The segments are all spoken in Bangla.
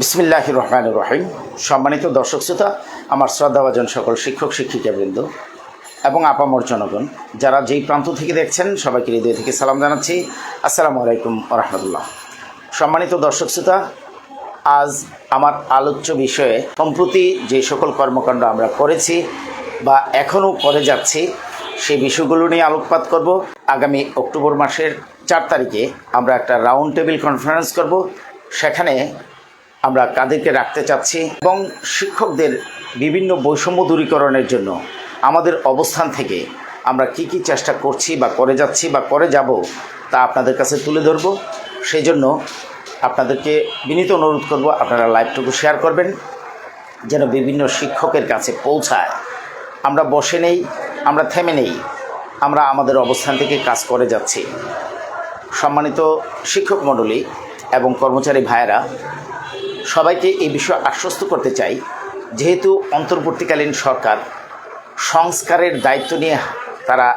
বিসমিল্লাহ রহমান রহিম। সম্মানিত দর্শক শ্রোতা, আমার শ্রদ্ধাভাজন সকল শিক্ষক, শিক্ষিকাবৃন্দ এবং আপামর জনগণ, যারা যেই প্রান্ত থেকে দেখছেন, সবাইকে হৃদয় থেকে সালাম জানাচ্ছি। আসসালামু আলাইকুম রহমতুল্লাহ। সম্মানিত দর্শক শ্রোতা, আজ আমার আলোচ্য বিষয়ে, সম্প্রতি যে সকল কর্মকাণ্ড আমরা করেছি বা এখনও করে যাচ্ছি সেই বিষয়গুলো নিয়ে আলোকপাত করব। আগামী অক্টোবর মাসের চার তারিখে আমরা একটা রাউন্ড টেবিল কনফারেন্স করব। সেখানে আমরা কাদেরকে রাখতে চাচ্ছি এবং শিক্ষকদের বিভিন্ন বৈষম্য দূরীকরণের জন্য আমাদের অবস্থান থেকে আমরা কি কি চেষ্টা করছি বা করে যাচ্ছি বা করে যাব তা আপনাদের কাছে তুলে ধরব। সেই জন্য আপনাদেরকে বিনীত অনুরোধ করব, আপনারা লাইভটুকু শেয়ার করবেন, যেন বিভিন্ন শিক্ষকের কাছে পৌঁছায়। আমরা বসে নেই, আমরা থেমে নেই, আমরা আমাদের অবস্থান থেকে কাজ করে যাচ্ছি। সম্মানিত শিক্ষক মণ্ডলী এবং কর্মচারী ভাইয়েরা সবাইকে এই বিষয়ে আশ্বস্ত করতে চাই, যেহেতু অন্তর্বর্তীকালীন সরকার সংস্কারের দায়িত্ব নিয়ে তারা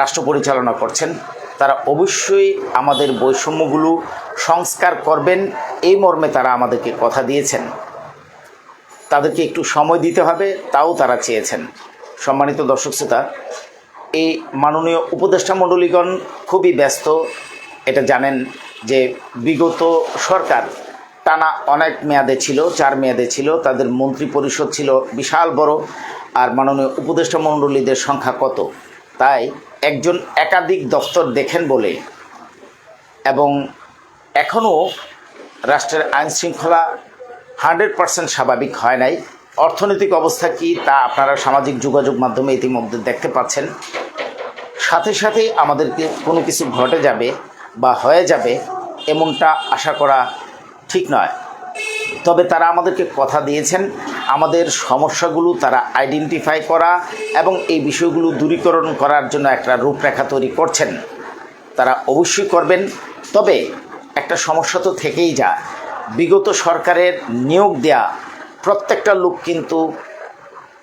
রাষ্ট্র পরিচালনা করছেন, তারা অবশ্যই আমাদের বৈষম্যগুলো সংস্কার করবেন, এই মর্মে তারা আমাদেরকে কথা দিয়েছেন। তাদেরকে একটু সময় দিতে হবে, তাও তারা চেয়েছেন। সম্মানিত দর্শক শ্রোতা, এই মাননীয় উপদেষ্টা মণ্ডলীগণ খুবই ব্যস্ত। এটা জানেন যে বিগত সরকার টানা অনেক মেয়াদে ছিল, চার মেয়াদে ছিল। তাদের মন্ত্রী পরিষদ ছিল বিশাল বড়, আর মাননীয় উপদেষ্টা মণ্ডলীদের সংখ্যা কত? তাই একজন একাধিক দফতর দেখেন বলে। এবং এখনও রাষ্ট্রের আইন শৃঙ্খলা হান্ড্রেড পার্সেন্ট স্বাভাবিক হয় নাই। অর্থনৈতিক অবস্থা কি তা আপনারা সামাজিক যোগাযোগ মাধ্যমে ইতিমধ্যে দেখতে পাচ্ছেন। সাথে সাথে আমাদেরকে কোনো কিছু ঘটে যাবে বা হয়ে যাবে, এমনটা আশা করা ঠিক নয়। তবে তারা আমাদেরকে কথা দিয়েছেন, আমাদের সমস্যাগুলো তারা আইডেন্টিফাই করা এবং এই বিষয়গুলো দূরীকরণ করার জন্য একটা রূপরেখা তৈরি করছেন। তারা অবশ্যই করবেন। তবে একটা সমস্যা তো থেকেই যায়। বিগত সরকারের নিয়োগ দেয়া প্রত্যেকটা লোক কিন্তু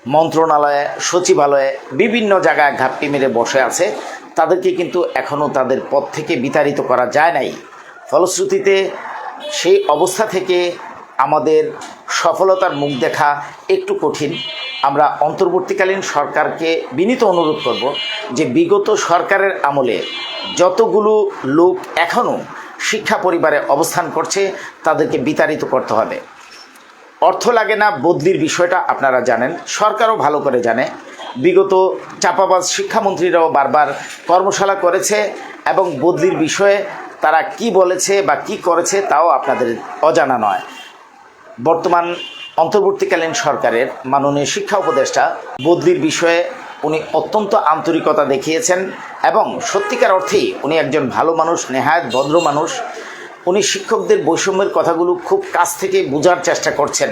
মন্ত্রণালয়ে, সচিবালয়ে বিভিন্ন জায়গায় ঘাপটি মেরে বসে আছে। তাদেরকে কিন্তু এখনও তাদের পদ থেকে বিতাড়িত করা যায় নাই। ফলশ্রুতিতে সেই অবস্থা থেকে আমাদের সফলতার মুখ দেখা একটু কঠিন। আমরা অন্তর্বর্তীকালীন সরকারকে বিনীত অনুরোধ করব যে বিগত সরকারের আমলে যতগুলো লোক এখনও শিক্ষা পরিবারে অবস্থান করছে, তাদেরকে বিতাড়িত করতে হবে। অর্থ লাগে না, বদলির বিষয়টা আপনারা জানেন, সরকারও ভালো করে জানে। বিগত চাপাবাজ শিক্ষামন্ত্রীরাও বারবার কর্মশালা করেছে এবং বদলির বিষয়ে তারা কি বলেছে বা কি করেছে তাও আপনাদের অজানা নয়। বর্তমান অন্তর্বর্তীকালীন সরকারের মাননীয় শিক্ষা উপদেষ্টা বদলির বিষয়ে উনি অত্যন্ত আন্তরিকতা দেখিয়েছেন এবং সত্যিকার অর্থেই উনি একজন ভালো মানুষ, নেহায়ত ভদ্র মানুষ। উনি শিক্ষকদের বৈষম্যের কথাগুলো খুব কাছ থেকে বোঝার চেষ্টা করছেন।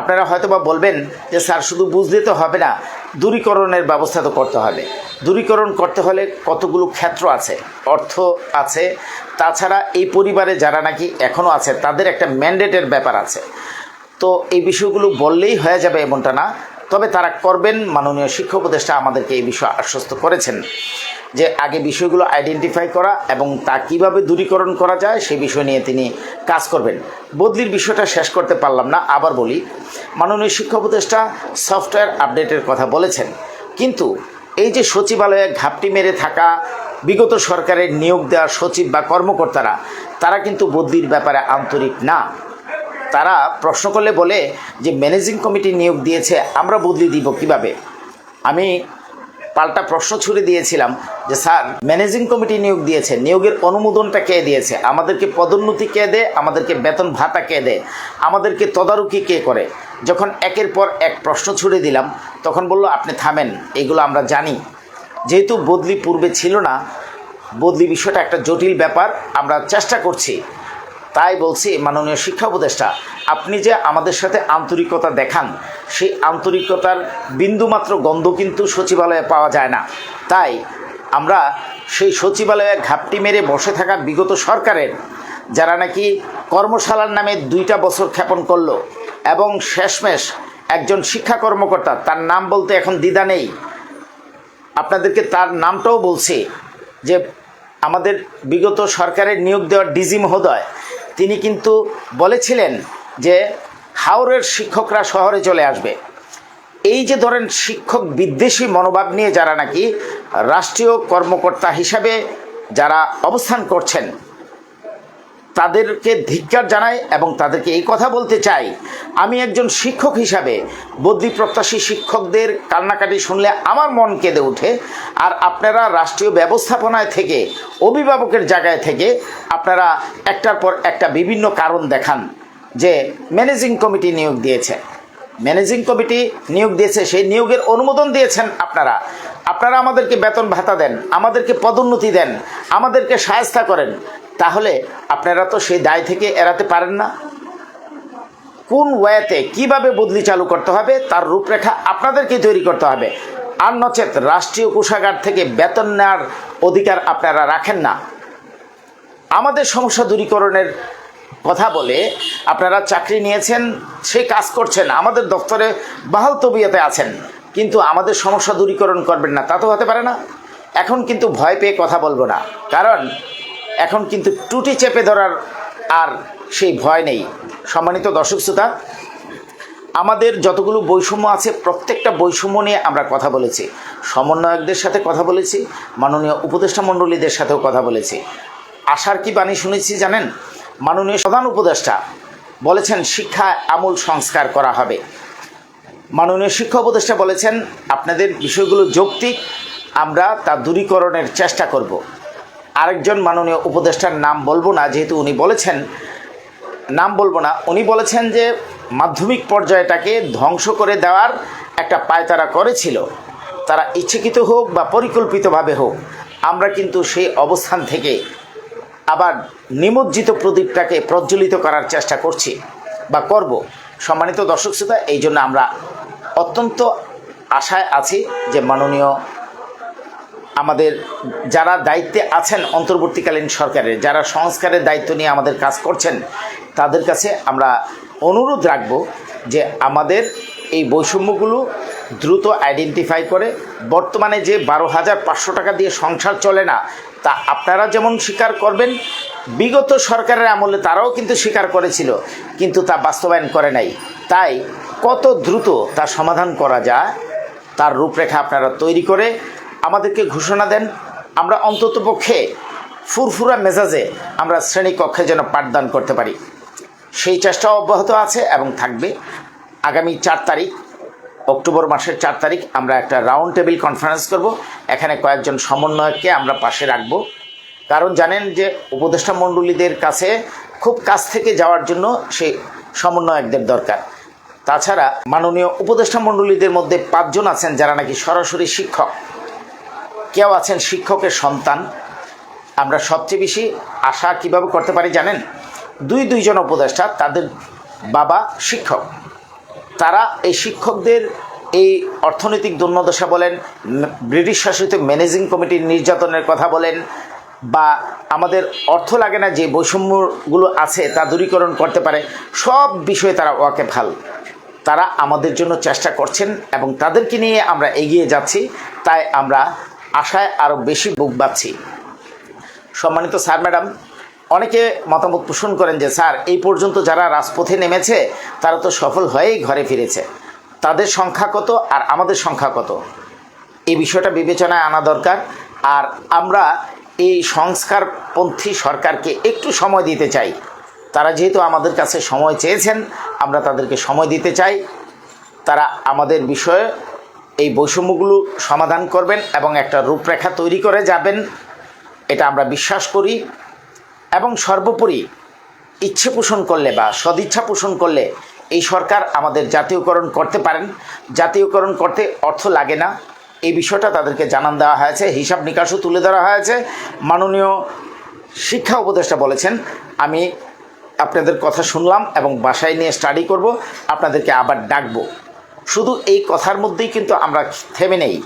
আপনারা হয়তো বা বলবেন যে, স্যার, শুধু বুঝলে তো হবে না। দূরীকরণের ব্যবস্থা তো করতে হবে। দূরীকরণ করতে হলে কতগুলো ক্ষেত্র আছে, অর্থ আছে, তাছাড়া এই পরিবারে যারা নাকি এখনও আছে, তাদের একটা ম্যান্ডেটের ব্যাপার আছে। তো এই বিষয়গুলো বললেই হয়ে যাবে এমনটা না, তবে তারা করবেন, মাননীয় শিক্ষক উপদেষ্টা আমাদেরকে এই বিষয়ে আশ্বস্ত করেছেন। যে আগে বিষয়গুলো আইডেন্টিফাই করা এবং তা কীভাবে দূরীকরণ করা যায় সেই বিষয় নিয়ে তিনি কাজ করবেন। বদলির বিষয়টা শেষ করতে পারলাম না, আবার বলি। মাননীয় শিক্ষা উপদেষ্টা সফটওয়্যার আপডেটের কথা বলেছেন। কিন্তু এই যে সচিবালয়ে ঘাপটি মেরে থাকা, বিগত সরকারের নিয়োগ দেওয়া সচিব বা কর্মকর্তারা, তারা কিন্তু বদলির ব্যাপারে আন্তরিক না। তারা প্রশ্ন করলে বলে যে, ম্যানেজিং কমিটি নিয়োগ দিয়েছে, আমরা বদলি দিব কীভাবে? আমি পাল্টা প্রশ্ন ছুড়ে দিয়েছিলাম যে, স্যার, ম্যানেজিং কমিটি নিয়োগ দিয়েছে। নিয়োগের অনুমোদনটা কে দিয়েছে? আমাদেরকে পদোন্নতি কে দেয় আমাদেরকে বেতন ভাতা কে দেয় আমাদেরকে তদারকি কে করে? যখন একের পর এক প্রশ্ন ছুড়ে দিলাম, তখন বলল, আপনি থামেন, এগুলো আমরা জানি। যেহেতু বদলি পূর্বে ছিল না, বদলি বিষয়টা একটা জটিল ব্যাপার, আমরা চেষ্টা করছি। তাই বলছি, মাননীয় শিক্ষা উপদেষ্টা, আপনি যে আমাদের সাথে আন্তরিকতা দেখান, সেই আন্তরিকতার বিন্দুমাত্র গন্ধ কিন্তু সচিবালয়ে পাওয়া যায় না। তাই আমরা সেই সচিবালয়ে ঘাপটি মেরে বসে থাকা বিগত সরকারের, যারা নাকি কর্মশালার নামে দুইটা বছর ক্ষেপণ করল, এবং শেষমেশ একজন শিক্ষা কর্মকর্তা, তার নাম বলতে এখন দ্বিধা নেই। আপনাদেরকে তার নামটাও বলছি যে আমাদের বিগত সরকারের নিয়োগ দেওয়ার ডিজি মহোদয় তিনি কিন্তু বলেছিলেন যে হাওরের শিক্ষকরা শহরে চলে আসবে। এই যে ধরেন শিক্ষক বিদ্বেষী মনোভাব নিয়ে যারা নাকি রাষ্ট্রীয় কর্মকর্তা হিসাবে যারা অবস্থান করছেন তাদেরকে ধিক্কার জানাই এবং তাদেরকে এই কথা বলতে চাই। আমি একজন শিক্ষক হিসাবে বদ্যি প্রত্যাশী শিক্ষকদের কান্নাকাটি শুনলে আমার মন কেঁদে ওঠে। আর আপনারা রাষ্ট্রীয় ব্যবস্থাপনায় থেকে, অভিভাবকের জায়গায় থেকে আপনারা একটার পর একটা বিভিন্ন কারণ দেখান যে ম্যানেজিং কমিটি নিয়োগ দিয়েছে। ম্যানেজিং কমিটি নিয়োগ দিয়েছে, সেই নিয়োগের অনুমোদন দিয়েছেন আপনারা। আপনারা আমাদেরকে বেতন ভাতা দেন, আমাদেরকে পদোন্নতি দেন, আমাদেরকে সাহায্য করেন। তাহলে আপনারা তো সেই দায় থেকে এড়াতে পারেন না। কোন ওয়েতে কীভাবে বদলি চালু করতে হবে, তার রূপরেখা আপনাদেরকেই তৈরি করতে হবে। আর নচেত রাষ্ট্রীয় কোষাগার থেকে বেতন নেওয়ার অধিকার আপনারা রাখেন না। আমাদের সমস্যা দূরীকরণের কথা বলে আপনারা চাকরি নিয়েছেন সেই কাজ করছেন, আমাদের দপ্তরে বাহাল তবিয়তে আছেন, কিন্তু আমাদের সমস্যা দূরীকরণ করবেন না, তা তো হতে পারে না। এখন কিন্তু ভয় পেয়ে কথা বলব না, কারণ এখন কিন্তু টুটি চেপে ধরার আর সেই ভয় নেই। সম্মানিত দর্শক শ্রোতা, আমাদের যতগুলো বৈষম্য আছে, প্রত্যেকটা বৈষম্য নিয়ে আমরা কথা বলেছি। সমন্বয়কদের সাথে কথা বলেছি, মাননীয় উপদেষ্টা মণ্ডলীদের সাথেও কথা বলেছি। আশার কি বাণী শুনেছি জানেন? মাননীয় প্রধান উপদেষ্টা বলেছেন, শিক্ষা আমূল সংস্কার করা হবে। মাননীয় শিক্ষা উপদেষ্টা বলেছেন, আপনাদের বিষয়গুলো যৌক্তিক, আমরা তা দূরীকরণের চেষ্টা করব। আরেকজন মাননীয় উপদেষ্টার নাম বলব না, যেহেতু উনি বলেছেন, নাম বলব না, উনি বলেছেন যে মাধ্যমিক পর্যায়টাকে ধ্বংস করে দেওয়ার একটা পায়তারা করেছিল। তারা ইচ্ছাকৃত হোক বা পরিকল্পিতভাবে হোক, আমরা কিন্তু সেই অবস্থান থেকে আবার নিমজ্জিত প্রদীপটাকে প্রজ্বলিত করার চেষ্টা করছি বা করব। সম্মানিত দর্শক শ্রোতা, এই জন্য আমরা অত্যন্ত আশায় আছি যে মাননীয় আমাদের যারা দায়িত্বে আছেন অন্তর্বর্তীকালীন সরকারের, যারা সংস্কারের দায়িত্ব নিয়ে আমাদের কাজ করছেন, তাদের কাছে আমরা অনুরোধ রাখব যে আমাদের এই বৈষম্যগুলো দ্রুত আইডেন্টিফাই করে। বর্তমানে যে বারো হাজার পাঁচশো টাকা দিয়ে সংসার চলে না, তা আপনারা যেমন স্বীকার করবেন, বিগত সরকারের আমলে তারাও কিন্তু স্বীকার করেছিল, কিন্তু তা বাস্তবায়ন করে নাই। তাই কত দ্রুত তা সমাধান করা যায়, তার রূপরেখা আপনারা তৈরি করে আমাদেরকে ঘোষণা দেন, আমরা অন্ততপক্ষে ফুরফুরা মেজাজে আমরা শ্রেণীকক্ষে যেন পাঠদান করতে পারি। সেই চেষ্টাও অব্যাহত আছে এবং থাকবে। আগামী চার তারিখ, অক্টোবর মাসের চার তারিখ আমরা একটা রাউন্ড টেবিল কনফারেন্স করব। এখানে কয়েকজন সমন্বয়ককে আমরা পাশে রাখব। কারণ জানেন যে উপদেষ্টা মণ্ডলীদের কাছে খুব কাছ থেকে যাওয়ার জন্য সেই সমন্বয়কদের দরকার। তাছাড়া মাননীয় উপদেষ্টা মণ্ডলীদের মধ্যে পাঁচজন আছেন যারা নাকি সরাসরি শিক্ষক। কেউ আছেন শিক্ষকের সন্তান, আমরা সবচেয়ে বেশি আশা কীভাবে করতে পারি জানেন? দুই দুইজন উপদেষ্টা, তাদের বাবা শিক্ষক। তারা এই শিক্ষকদের এই অর্থনৈতিক দুর্নদশা বলেন, ব্রিটিশ শাসিত ম্যানেজিং কমিটির নির্যাতনের কথা বলেন, বা আমাদের অর্থ লাগে না যে বৈষম্যগুলো আছে তা দূরীকরণ করতে পারে, সব বিষয়ে তারা ওয়াকে ভালো। তারা আমাদের জন্য চেষ্টা করছেন এবং তাদেরকে নিয়ে আমরা এগিয়ে যাচ্ছি। তাই আমরা আশায় আরও বেশি বুক বাঁধছি। সম্মানিত স্যার, ম্যাডাম, অনেকে মতামত পোষণ করেন যে, স্যার, এই পর্যন্ত যারা রাজপথে নেমেছে, তারা তো সফল হয়েই ঘরে ফিরেছে। তাদের সংখ্যা কত আর আমাদের সংখ্যা কত? এই বিষয়টা বিবেচনায় আনা দরকার। আর আমরা এই সংস্কারপন্থী সরকারকে একটু সময় দিতে চাই। তারা যেহেতু আমাদের কাছে সময় চেয়েছেন, আমরা তাদেরকে সময় দিতে চাই। তারা আমাদের বিষয়ে এই বৈষম্যগুলো সমাধান করবেন এবং একটা রূপরেখা তৈরি করে যাবেন, এটা আমরা বিশ্বাস করি। এবং সর্বোপরি ইচ্ছে পোষণ করলে বা সদিচ্ছা পোষণ করলে এই সরকার আমাদের জাতীয়করণ করতে পারেন। জাতীয়করণ করতে অর্থ লাগে না। এই বিষয়টা তাদেরকে জানান দেওয়া হয়েছে, হিসাব নিকাশও তুলে ধরা হয়েছে। মাননীয় শিক্ষা উপদেষ্টা বলেছেন, আমি আপনাদের কথা শুনলাম এবং বাসায় নিয়ে স্টাডি করব, আপনাদেরকে আবার ডাকবো। শুধু এই কথার মধ্যেই কিন্তু আমরা থেমে নেই।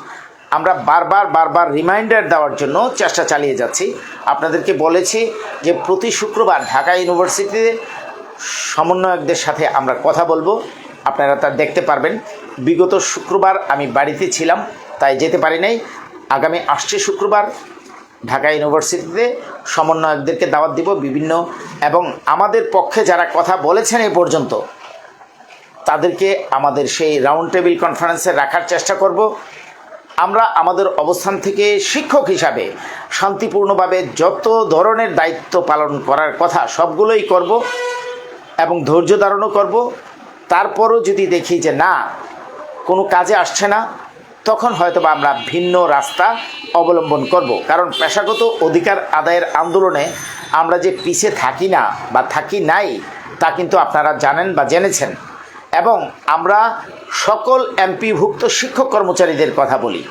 আমরা বারবার বারবার রিমাইন্ডার দেওয়ার জন্য চেষ্টা চালিয়ে যাচ্ছি। আপনাদেরকে বলেছি যে প্রতি শুক্রবার ঢাকা ইউনিভার্সিটিতে সমন্বয়কদের সাথে আমরা কথা বলব। আপনারা তা দেখতে পারবেন। বিগত শুক্রবার আমি বাড়িতে ছিলাম, তাই যেতে পারি নাই। আগামী আসছে শুক্রবার ঢাকা ইউনিভার্সিটিতে সমন্বয়কদেরকে দাওয়াত দিব বিভিন্ন এবং আমাদের পক্ষে যারা কথা বলেছেন এ পর্যন্ত তাদেরকে আমাদের সেই রাউন্ড টেবিল কনফারেন্সে রাখার চেষ্টা করব। আমরা আমাদের অবস্থান থেকে শিক্ষক হিসাবে শান্তিপূর্ণভাবে যত ধরনের দায়িত্ব পালন করার কথা সবগুলোই করব এবং ধৈর্য ধারণও করব। তারপরও যদি দেখি যে না, কোনো কাজে আসছে না, তখন হয়তো আমরা ভিন্ন রাস্তা অবলম্বন করব। কারণ পেশাগত অধিকার আদায়ের আন্দোলনে আমরা যে পিছিয়ে থাকি না বা থাকি নাই, তা কিন্তু আপনারা জানেন বা জেনেছেন। এবং আমরা সকল এমপিভুক্ত শিক্ষক কর্মচারীদের কথা বলি।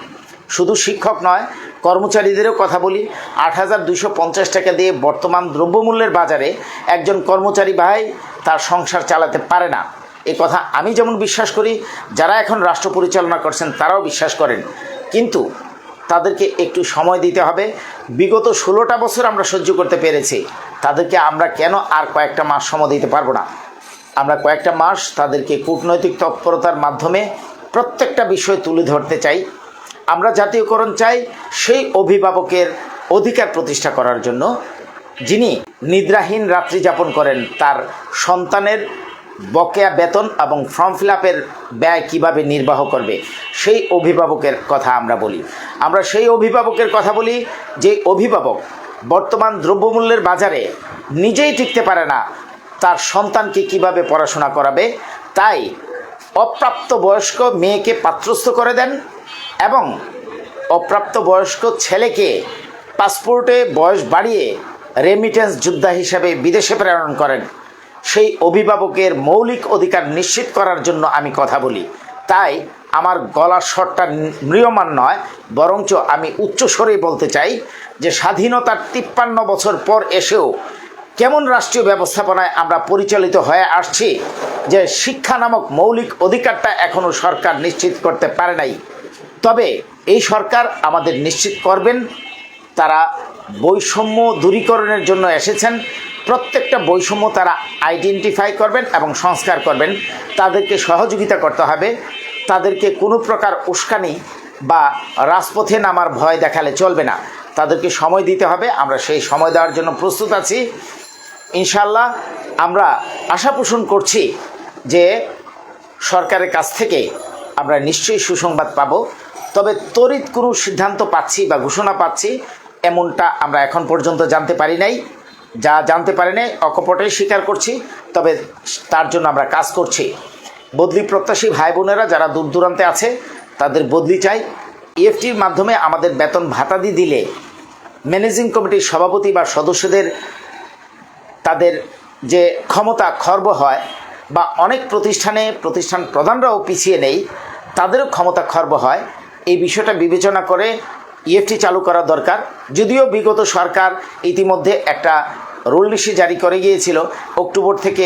শুধু শিক্ষক নয়, কর্মচারীদেরও কথা বলি। আট হাজার দুশো পঞ্চাশ টাকা দিয়ে বর্তমান দ্রব্যমূল্যের বাজারে একজন কর্মচারী ভাই তার সংসার চালাতে পারে না। এ কথা আমি যেমন বিশ্বাস করি, যারা এখন রাষ্ট্র পরিচালনা করছেন তারাও বিশ্বাস করেন। কিন্তু তাদেরকে একটু সময় দিতে হবে। বিগত ষোলোটা বছর আমরা সহ্য করতে পেরেছি। তাদেরকে আমরা কেন আর কয়েকটা মাস সময় দিতে পারব না? আমরা কয়েকটা মাস তাদেরকে কূটনৈতিক তৎপরতার মাধ্যমে প্রত্যেকটা বিষয় তুলে ধরতে চাই। আমরা জাতীয়করণ চাই সেই অভিভাবকের অধিকার প্রতিষ্ঠা করার জন্য, যিনি নিদ্রাহীন রাত্রি যাপন করেন, তার সন্তানের বকেয়া বেতন এবং ফর্ম ফিল আপের ব্যয় কীভাবে নির্বাহ করবে, সেই অভিভাবকের কথা আমরা বলি। আমরা সেই অভিভাবকের কথা বলি যে, অভিভাবক, বর্তমান দ্রব্যমূল্যের বাজারে নিজেই টিকতে পারে না তার সন্তানকে কীভাবে পড়াশোনা করাবে, তাই অপ্রাপ্ত বয়স্ক মেয়েকে পাত্রস্থ করে দেন এবং অপ্রাপ্ত বয়স্ক ছেলেকে পাসপোর্টে বয়স বাড়িয়ে রেমিটেন্স যোদ্ধা হিসাবে বিদেশে প্রেরণ করেন। সেই অভিভাবকের মৌলিক অধিকার নিশ্চিত করার জন্য আমি কথা বলি। তাই আমার গলার স্বরটা ম্রিয়মান নয়, বরঞ্চ আমি উচ্চস্বরে বলতে চাই যে স্বাধীনতার তিপ্পান্ন বছর পর এসেও কেমন রাষ্ট্রীয় ব্যবস্থাপনায় আমরা পরিচালিত হয়ে আসছি যে শিক্ষা নামক মৌলিক অধিকারটা এখনও সরকার নিশ্চিত করতে পারে নাই। তবে এই সরকার আমাদের নিশ্চিত করবেন, তারা বৈষম্য দূরীকরণের জন্য এসেছেন, প্রত্যেকটা বৈষম্য তারা আইডেন্টিফাই করবেন এবং সংস্কার করবেন। তাদেরকে সহযোগিতা করতে হবে, তাদেরকে কোনো প্রকার উস্কানি বা রাজপথে নামার ভয় দেখালে চলবে না। তাদেরকে সময় দিতে হবে, আমরা সেই সময় দেওয়ার জন্য প্রস্তুত আছি। ইনশাল্লাহ আমরা আশা পোষণ করছি যে সরকারের কাছ থেকে আমরা নিশ্চয়ই সুসংবাদ পাব। তবে তড়িৎ কোনো সিদ্ধান্ত পাচ্ছি বা ঘোষণা পাচ্ছি, এমনটা আমরা এখন পর্যন্ত জানতে পারি নাই। যা জানতে পারি নাই, অকপটেই স্বীকার করছি, তবে তার জন্য আমরা কাজ করছি। বদলি প্রত্যাশী ভাই বোনেরা যারা দূর দূরান্তে আছে, তাদের বদলি চাই। ইএফটির মাধ্যমে আমাদের বেতন ভাতাদি দিলে ম্যানেজিং কমিটির সভাপতি বা সদস্যদের তাদের যে ক্ষমতা খর্ব হয় বা অনেক প্রতিষ্ঠানে প্রতিষ্ঠান প্রধানরাও পিছিয়ে নেই, তাদেরও ক্ষমতা খর্ব হয়। এই বিষয়টা বিবেচনা করে ইএফটি চালু করা দরকার। যদিও বিগত সরকার ইতিমধ্যে একটা রুল নিশি জারি করে গিয়েছিল, অক্টোবর থেকে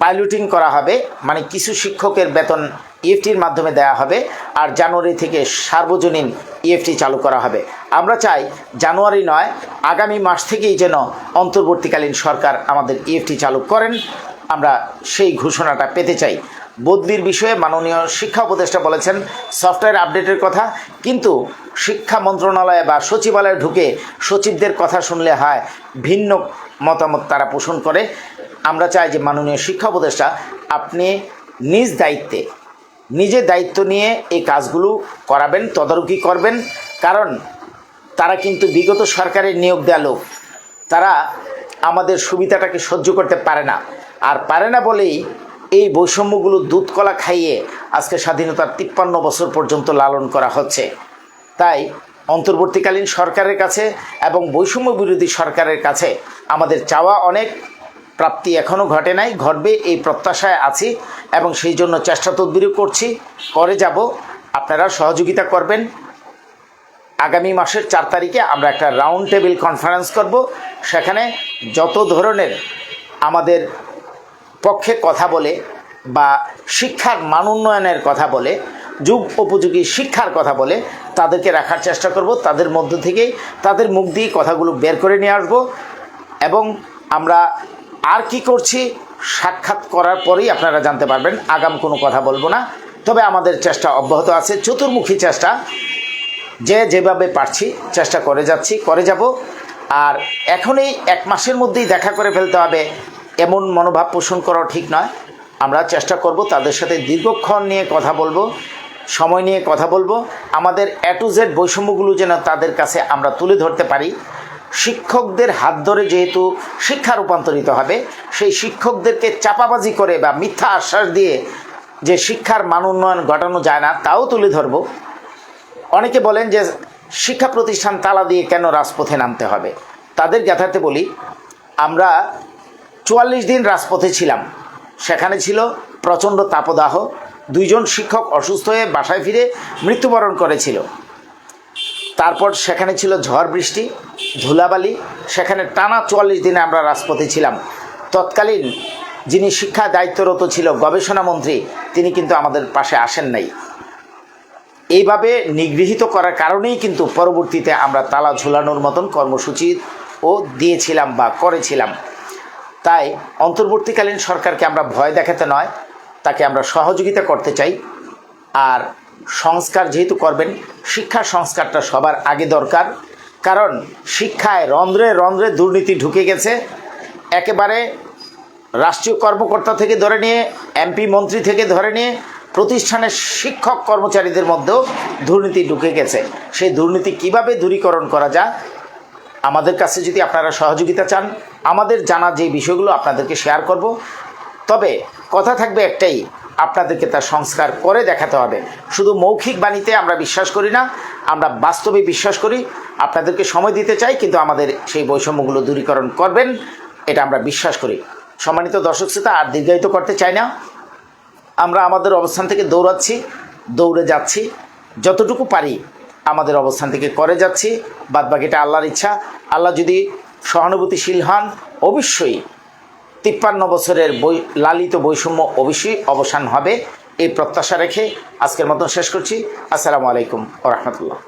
পাইলটিং করা হবে। মানে কিছু শিক্ষকের বেতন ইএফটির মাধ্যমে দেওয়া হবে আর জানুয়ারি থেকে সার্বজনীন ইএফটি চালু করা হবে। আমরা চাই জানুয়ারি নয়, আগামী মাস থেকেই যেন অন্তর্বর্তীকালীন সরকার আমাদের ইএফটি চালু করেন। আমরা সেই ঘোষণাটা পেতে চাই। বদলির বিষয়ে মাননীয় শিক্ষা উপদেষ্টা বলেছেন, সফটওয়্যার আপডেটের কথা, কিন্তু শিক্ষা মন্ত্রণালয়ে বা সচিবালয়ে ঢুকে সচিবদের কথা শুনলে হয়, ভিন্ন মতামত তারা পোষণ করে। আমরা চাই যে মাননীয় শিক্ষা উপদেষ্টা, আপনি নিজ দায়িত্বে নিজে দায়িত্ব নিয়ে এই কাজগুলো করাবেন, তদারকি করবেন। কারণ তারা কিন্তু বিগত সরকারের নিয়োগ দেওয়া লোক। তারা আমাদের সুবিধাটাকে সহ্য করতে পারে না। আর পারে না বলেই এই বৈষম্যগুলো দুধ কলা খাইয়ে আজকে স্বাধীনতার তিপ্পান্ন বছর পর্যন্ত লালন করা হচ্ছে। তাই অন্তর্বর্তীকালীন সরকারের কাছে এবং বৈষম্য বিরোধী সরকারের কাছে আমাদের চাওয়া অনেক। প্রাপ্তি এখনও ঘটে নাই, ঘটবে এই প্রত্যাশায় আছি এবং সেই জন্য চেষ্টা তদবিরও করছি। করে যাব, আপনারা সহযোগিতা করবেন। আগামী মাসের চার তারিখে আমরা একটা রাউন্ড টেবিল কনফারেন্স করব, সেখানে যত ধরনের আমাদের পক্ষে কথা বলে বা শিক্ষার মান উন্নয়নের কথা বলে, যুগ উপযোগী শিক্ষার কথা বলে, তাদেরকে রাখার চেষ্টা করব, তাদের মধ্য থেকেই তাদের মুখ দিয়ে কথাগুলো বের করে নিয়ে আসব এবং আমরা আর কি করছি? সাক্ষাৎ করার পরেই আপনারা জানতে পারবেন, আগাম কোনো কথা বলব না। তবে আমাদের চেষ্টা অব্যাহত আছে, চতুর্মুখী চেষ্টা। যে যেভাবে পারছি, চেষ্টা করে যাচ্ছি, করে যাব। আর এখনই এক মাসের মধ্যেই দেখা করে ফেলতে হবে। এমন মনোভাব পোষণ করা ঠিক নয়। আমরা চেষ্টা করব তাদের সাথে দীর্ঘক্ষণ নিয়ে কথা বলব, সময় নিয়ে কথা বলব। আমাদের এ টু জেড বৈষম্যগুলো যেন তাদের কাছে আমরা তুলে ধরতে পারি। শিক্ষকদের হাত ধরে যেহেতু শিক্ষা রূপান্তরিত হবে, সেই শিক্ষকদেরকে চাপাবাজি করে বা মিথ্যা আশ্বাস দিয়ে যে শিক্ষার মান উন্নয়ন ঘটানো যায় না, তাও তুলে ধরবো। অনেকে বলেন যে শিক্ষা প্রতিষ্ঠান তালা দিয়ে কেন রাজপথে নামতে হবে? তাদের যথার্থে বলি, আমরা চুয়াল্লিশ দিন রাজপথে ছিলাম। সেখানে ছিল প্রচণ্ড তাপদাহ, দুইজন শিক্ষক অসুস্থ হয়ে বাসায় ফিরে মৃত্যুবরণ করেছিল। তারপর সেখানে ছিল ঝড় বৃষ্টি, ধুলাবালি, সেখানে টানা চুয়াল্লিশ দিনে আমরা রাজপথে ছিলাম। তৎকালীন যিনি শিক্ষা দায়িত্বরত ছিল গবেষণা মন্ত্রী, তিনি কিন্তু আমাদের পাশে আসেন নাই। এইভাবে নিগৃহীত করার কারণেই কিন্তু পরবর্তীতে আমরা তালা ঝুলানোর মতন কর্মসূচিও দিয়েছিলাম বা করেছিলাম। তাই অন্তর্বর্তীকালীন সরকারকে আমরা ভয় দেখাতে নয়, তাকে আমরা সহযোগিতা করতে চাই। আর সংস্কার যেহেতু করবেন, শিক্ষা সংস্কারটা সবার আগে দরকার। কারণ শিক্ষায় রন্ধ্রে রন্ধ্রে দুর্নীতি ঢুকে গেছে। একেবারে রাষ্ট্রীয় কর্মকর্তা থেকে ধরে নিয়ে, এমপি মন্ত্রী থেকে ধরে নিয়ে, প্রতিষ্ঠানের শিক্ষক কর্মচারীদের মধ্যেও দুর্নীতি ঢুকে গেছে। সেই দুর্নীতি কীভাবে দূরীকরণ করা যায়, আমাদের কাছে যদি আপনারা সহযোগিতা চান, আমাদের জানা যে বিষয়গুলো আপনাদেরকে শেয়ার করব। তবে কথা থাকবে একটাই আপনাদেরকে তার সংস্কার করে দেখাতে হবে। শুধু মৌখিক বাণীতে আমরা বিশ্বাস করি না, আমরা বাস্তবে বিশ্বাস করি। আপনাদেরকে সময় দিতে চাই, কিন্তু আমাদের সেই বৈষম্যগুলো দূরীকরণ করবেন, এটা আমরা বিশ্বাস করি। সম্মানিত দর্শক শ্রোতা, আর দীর্ঘায়িত করতে চাই না। আমরা আমাদের অবস্থান থেকে দৌড়াচ্ছি, দৌড়ে যাচ্ছি। যতটুকু পারি আমাদের অবস্থান থেকে করে যাচ্ছি। বাদবাকিটা আল্লাহর ইচ্ছা। আল্লাহ যদি সহানুভূতিশীল হন, অবশ্যই তিপ্পান্ন বছরের বই লালিত বৈষম্য অবশ্যই অবসান হবে, এই প্রত্যাশা রেখে আজকের মতন শেষ করছি। আসসালামু আলাইকুম ও রহমতুল্লাহ।